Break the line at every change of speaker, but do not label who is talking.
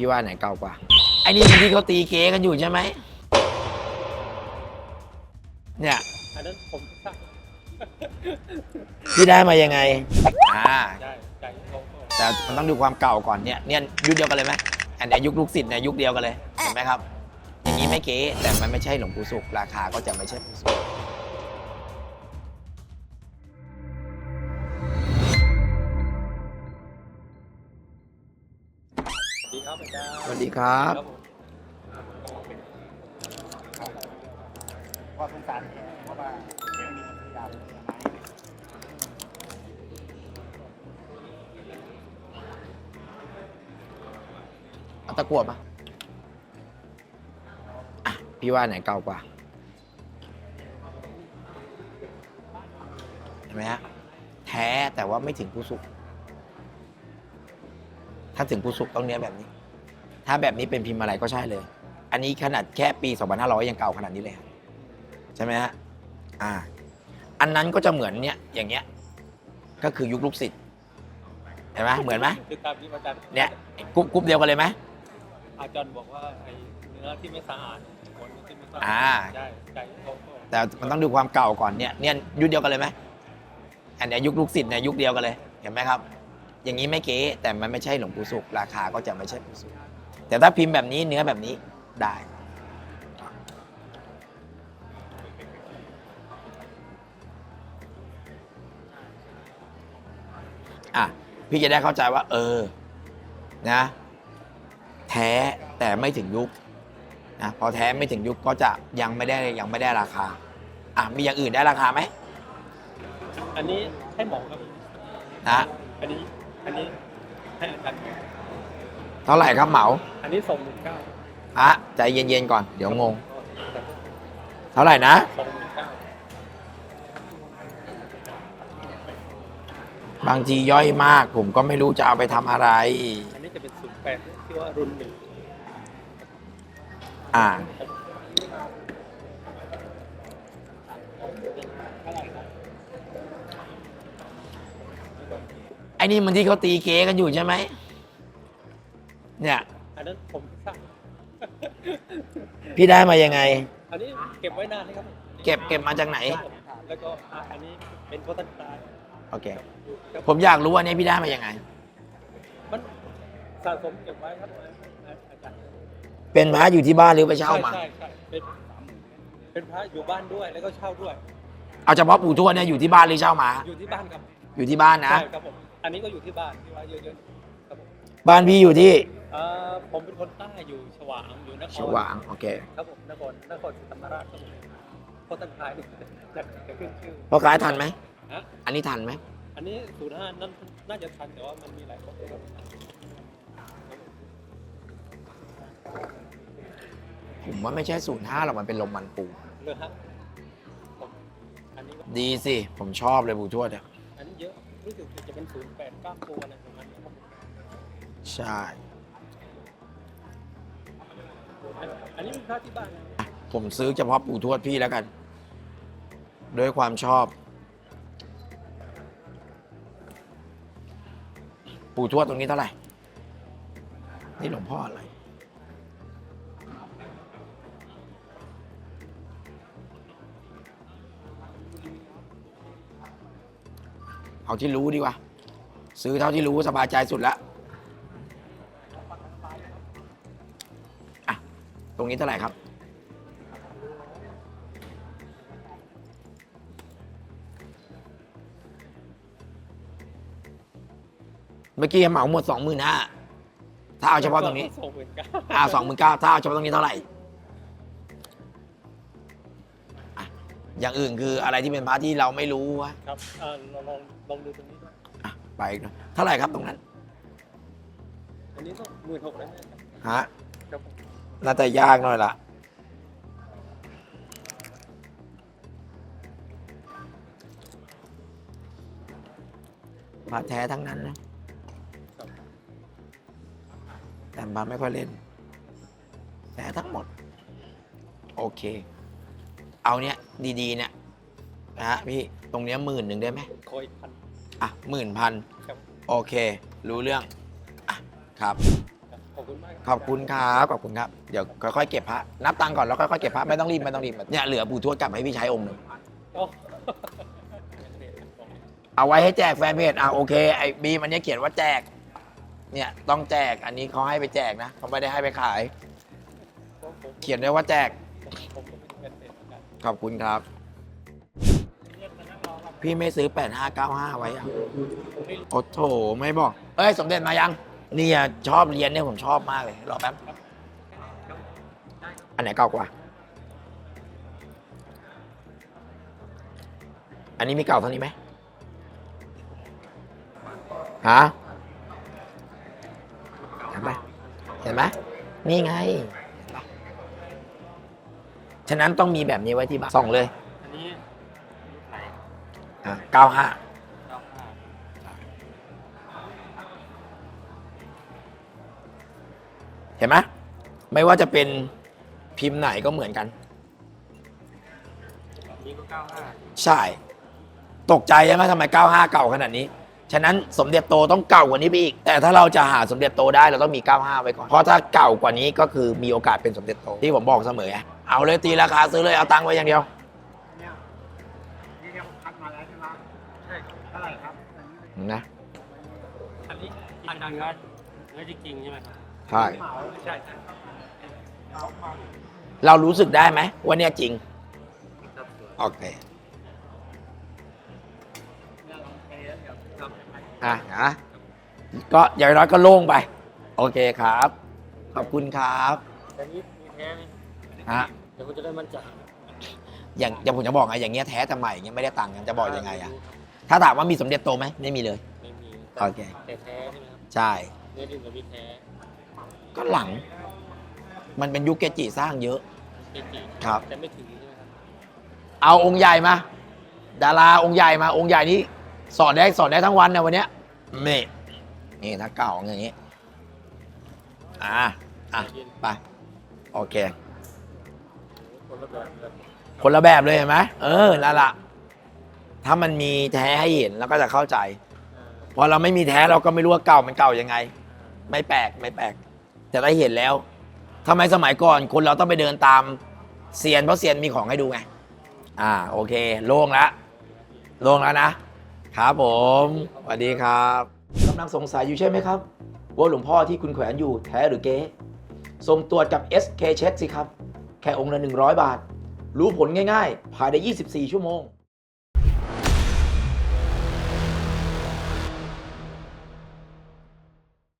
พี่ว่าไหนเก่ากว่าไอ้นี่มันที่เขาตีเก๊กันอยู่ใช่ไหมเนี่ย
อันนั้นผมทราบ
พี่ได้มายังไงอ่า
ใช่ใช่เขาก็
แต่มันต้องดูความเก่าก่อนเนี่ยเนี่ยยุคเดียวกันเลยไหมอันเนี้ยยุคลูกศิษย์เนี่ยยุคเดียวกันเลยเห็นไหมครับ อย่างนี้ไม่เก๋แต่มันไม่ใช่หลวงปู่สุขราคาก็จะไม่ใช่ปู่สุข
ดีครับอาจารย์
สวัสดีครับ
ครับผม
พอสงสารแกเพราะว่าแกมีคนพยายามทำไม
เอาตะกวดมาอะพี่ว่าไหนเก่ากว่าเห็นไหมฮะ แท้แต่ว่าไม่ถึงผู้สุข ถ้าถึงผู้สุขต้องเนี้ยแบบนี้ ถ้าแบบนี้เป็นพิมพ์อะไรก็ใช่เลย อันนี้ขนาดแค่ปี 2500 ยังเก่าขนาดนี้เลยครับใช่ไหมฮะอ่า อันนั้นก็จะเหมือนเนี้ยอย่างเงี้ย ก็คือยุคลูกศิษย์เห็นไหมเหมือนไหม
คือตามที่อาจารย์
เนี่ยกรุ๊ปกรุ๊ปเดียวกันเลยไหม
อาจารย์บอกว่าไอ้เนื้อที่ไม่สะอาดคนที่ไม่สะอาด
อ่า
ใช่ใช่เขาก็
แต่มันต้องดูความเก่าก่อนเนี่ยเนี่ยยุคเดียวกันเลยไหมอันเนี้ยยุคลูกศิษย์เนี่ยยุคเดียวกันเลยเห็นไหมครับ อย่างนี้ไม่เก๋แต่มันไม่ใช่หลวงปู่สุขราคาก็จะไม่ใช่ปู่สุขแต่ถ้าพิมพ์แบบนี้เนื้อแบบนี้ได้อะพี่จะได้เข้าใจว่า เออนะแท้แต่ไม่ถึงยุคนะพอแท้ไม่ถึงยุคก็จะยังไม่ได้ยังไม่ได้ราคาอะมีอย่างอื่นได้ราคาไหม
อันนี้ให้หมอครับ
นะ
อันนี้ อันนี้ให้อาจารย์
เท่าไหร่ครับเหมา
อันนี้ส่งหมื่นเก้า
อะใจเย็นๆก่อน เดี๋ยวงง เท่าไหร่นะ
ส่งหมื่นเก้า
บางทีย่อยมาก ผมก็ไม่รู้จะเอาไปทำอะไร
อันนี้จะเป็นศูนย์แปดที่ว่ารุ่นหนึ่ง
อ่า
เท่าไหร่ครับ
ไอ้นี่มันที่เขาตีเก๊กันอยู่ใช่ไหม เนี่ย
อันนั้นผมทราบ
พี่ได้มายังไง
อันนี้เก็บไว้นานเลยครับ
เก็บเก็บมาจากไหน
ครับผมแล้วก็อะอันนี้เป็นโพสต์ตาย
โอเค
ครับ
ผมอยากรู้ว่านี้พี่ได้มายังไง
มันสะสมเก็บไว้ครับอาจารย์
เป็นพระอยู่ที่บ้านหรือไปเช่ามา
ใช่ใช่เป็นเป็นพระอยู่บ้านด้วยแล้วก็เช่าด้วย
เอาเฉพาะปู่ทวดเนี่ยอยู่ที่บ้านหรือเช่ามา
อยู่ที่บ้านครับ
อยู่ที่บ้านนะ
ใช่ครับผม อันนี้ก็อยู่ที่บ้านที่ว่าเยอะๆครับผม
บ้านพี่อยู่ที่
เอ่อผมเป็นคนใต้อยู่ฉวางอยู่นคร
ฉวางโอเค
ครับผมนครนครศรีธรรมราชครับผมโคตรทายนี่จะจะขึ้นชื่อ
พอขายทันไหม
ฮะ
อันนี้ทันไหม
อันนี้ศูนย์ห้านั่นน่าจะทันแต่ว่ามันมีหลายคนครับ
ผมว่าไม่ใช่ศูนย์ห้าหรอกมันเป็นลมมันปู
เรือฮะผมอันนี้ก็
ดีสิ ผมชอบเลยปู่ทวดเนี่ย
อันนี้เยอะ รู้สึกจะเป็นศูนย์แปดเก้าตัวอะไรประมาณนี้ครับผม
ใช่
อันอันนี้เป็นพระที่บ้านนะ
ผมซื้อเฉพาะปู่ทวดพี่แล้วกัน ด้วยความชอบ ปู่ทวดตรงนี้เท่าไหร่ นี่หลวงพ่ออะไร เอาที่รู้ดีกว่า ซื้อเท่าที่รู้สบายใจสุดแล้วอะ ตรงนี้เท่าไหร่ครับ เมื่อกี้เหมาหมดสองหมื่นห้าถ้าเอาเฉพาะตรงนี้
สองหมื่นเก้า
อ่าสองหมื่นเก้าถ้าเอาเฉพาะตรงนี้เท่าไหร่ อย่างอื่นคืออะไรที่เป็นพาร์ทที่เราไม่รู้วะ
ครับเอ่อเราลองลองดูตรงนี้ด้วย
อะไปอีกหน่อยเท่าไหร่ครับตรงนั้น
อันนี้ก็หมื่นหกแล้วนะ
ฮะ
ครับผม
น่าจะยากหน่อยละพาแท้ทั้งนั้นนะแต่บาไม่ค่อยเล่นแท้ทั้งหมด โอเค เอาเนี้ยดีๆเนี่ยนะฮะพี่ตรงเนี้ยหมื่นหนึ่งได้ไหม
คอยพัน
อะหมื่นพัน
ครับ
โอเค รู้เรื่องอะครับ
ครับอบคุณมาก
ขอบคุณครับขอบคุณครับเดี๋ยวค่อยๆเก็บพระนับตังค์ก่อนแล้วค่อยๆเก็บพระไม่ต้องรีบไม่ต้องรีบเนี่ยเหลือปู่ทวดกลับให้พี่ใช้องค์หนึ่ง
โอ้
เอาไว้ให้แจกแฟนเพจอะโอเคไอ้บีมันเนี่ยเขียนว่าแจก เนี่ยต้องแจกอันนี้เขาให้ไปแจกนะเขาไม่ได้ให้ไปขายเขียนไว้ว่าแจก ขอบคุณครับ พี่ไม่ซื้อ 8595 ไว้อะโอ้โถไม่บอก เอ้ย สมเด็จมายังเนี่ยชอบเรียนเนี่ยผมชอบมากเลย รอแป๊บ อันไหนเก่ากว่า อันนี้มีเก่าเท่านี้ไหมฮะเห็นไหมเห็นไหมนี่ไง ฉะนั้นต้องมีแบบนี้ไว้ที่บ้านส่องเลย
อันนี้ยุคไหน
อะ95
เก้าห้า
เห็นไหมไม่ว่าจะเป็นพิมพ์ไหนก็เหมือนกัน
อันนี้ก็เก้าห้า
ใช่ ตกใจใช่ไหมทำไม 95 เก่าขนาดนี้ ฉะนั้นสมเด็จโตต้องเก่ากว่านี้ไปอีก แต่ถ้าเราจะหาสมเด็จโตได้เราต้องมี 95 ไว้ก่อน เพราะถ้าเก่ากว่านี้ก็คือมีโอกาสเป็นสมเด็จโตที่ผมบอกเสมอไงเอาเลยตีราคาซื้อเลยเอาตังค์ไว้อย่างเดียว
เนี่ยนี่เนี่ยคัดมาแล้วใช่ไหม
ใช่
เท่าไหร่ครับอันนี้
นะ
อันนี้อันเนื้อเนื้อจริงๆใช่ไหมครับ
ใช่
เหมา
ใช่ใช่
เอามา
เรารู้สึกได้ไหมว่าเนี่ยจริง
ครับ
โอเค
อะ
นะก็อย่างน้อยก็โล่งไป โอเคครับ ขอบคุณครับ
แต่นี้มีแท้ไหม
ฮะ
เดี๋ยวคุณจะได้มั่นใจ
อย่างอย่างผมจะบอกไงอย่างเงี้ยแท้แต่ใหม่อย่างเงี้ยไม่ได้ตังค์กันจะบอกยังไงอะถ้าถามว่ามีสมเด็จโตไหมไม่มีเลย
ไม่มี
โอเค
แต่แท้ใช่ไหมครับ
ใช่
เนื้อดินกับมีแท้
ก็หลัง มันเป็นยุคเกจิสร้างเยอะ
เกจิ
ครับ
แต่ไม่ถึงใช่ไหมครับ
เอาองค์ใหญ่มา ดาราองค์ใหญ่มาองค์ใหญ่นี้ สอนได้สอนได้ทั้งวันนะวันเนี้ยนี่นี่ถ้าเก่าอย่างงี้อ่าอะไปโอเค
คนละแบบเลย
คนละแบบเลยเห็นไหมเออนั่นละถ้ามันมีแท้ให้เห็นแล้วก็จะเข้าใจพอเราไม่มีแท้เราก็ไม่รู้ว่าเก่ามันเก่ายังไง ไม่แปลกไม่แปลกแต่ได้เห็นแล้วทำไมสมัยก่อนคนเราต้องไปเดินตามเซียนเพราะเซียนมีของให้ดูไง อ่าโอเค โล่งแล้วโล่งแล้วนะ ครับผมสวัสดีครับกำลังสงสัยอยู่ใช่ไหมครับ ว่าหลวงพ่อที่คุณแขวนอยู่แท้หรือเก๊ส่งตรวจกับ SK เช็คสิครับ แค่องค์ละ100 บาท รู้ผลง่ายๆ ภายใน 24 ชั่วโมง